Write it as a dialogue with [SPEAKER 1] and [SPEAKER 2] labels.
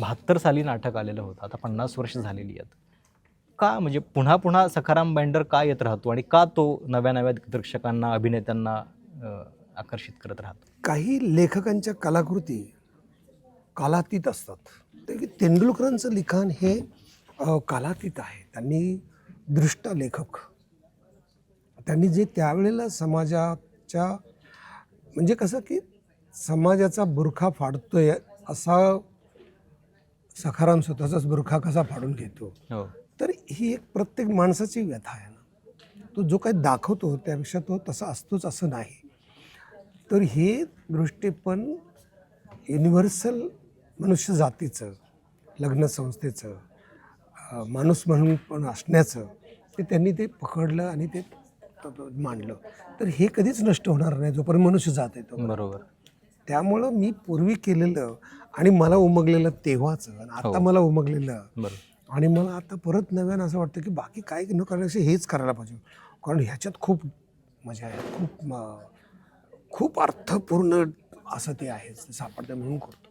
[SPEAKER 1] बहात्तर साली नाटक आलेलं होतं. आता पन्नास वर्ष झालेली आहेत. का म्हणजे पुन्हा पुन्हा सखाराम बाइंडर का येत राहतो आणि का तो नव्या नव्या दिग्दर्शकांना अभिनेत्यांना आकर्षित करत राहतो?
[SPEAKER 2] काही लेखकांच्या कलाकृती कालातीत असतात. तेंडुलकरांचं लिखाण हे कालातीत आहे. त्यांनी दृष्ट लेखक. त्यांनी जे त्यावेळेला समाजाच्या म्हणजे कसं की समाजाचा बुरखा फाडतोय असा सखाराम स्वतःचाच बुरखा कसा फाडून घेतो?
[SPEAKER 1] हो.
[SPEAKER 2] तर ही एक प्रत्येक माणसाची व्यथा आहे ना. तो जो काही दाखवतो त्यापेक्षा तो तसा असतोच असं नाही. तर हे दृष्टीपण युनिव्हर्सल मनुष्य जातीचं लग्न संस्थेचं माणूस म्हणून पण असण्याचं ते त्यांनी ते पकडलं आणि ते मांडलं. तर हे कधीच नष्ट होणार नाही जोपर्यंत मनुष्य जात आहे तो
[SPEAKER 1] बरोबर.
[SPEAKER 2] त्यामुळं मी पूर्वी केलेलं आणि मला उमगलेलं तेव्हाचं आणि आता
[SPEAKER 1] हो.
[SPEAKER 2] मला उमगलेलं. आणि मला आता परत नव्यानं असं वाटतं की बाकी काय न करण्यापेक्षा हेच करायला पाहिजे. कारण ह्याच्यात खूप मजा आहे. खूप खूप अर्थपूर्ण असं ते आहे सापडतं म्हणून करतो.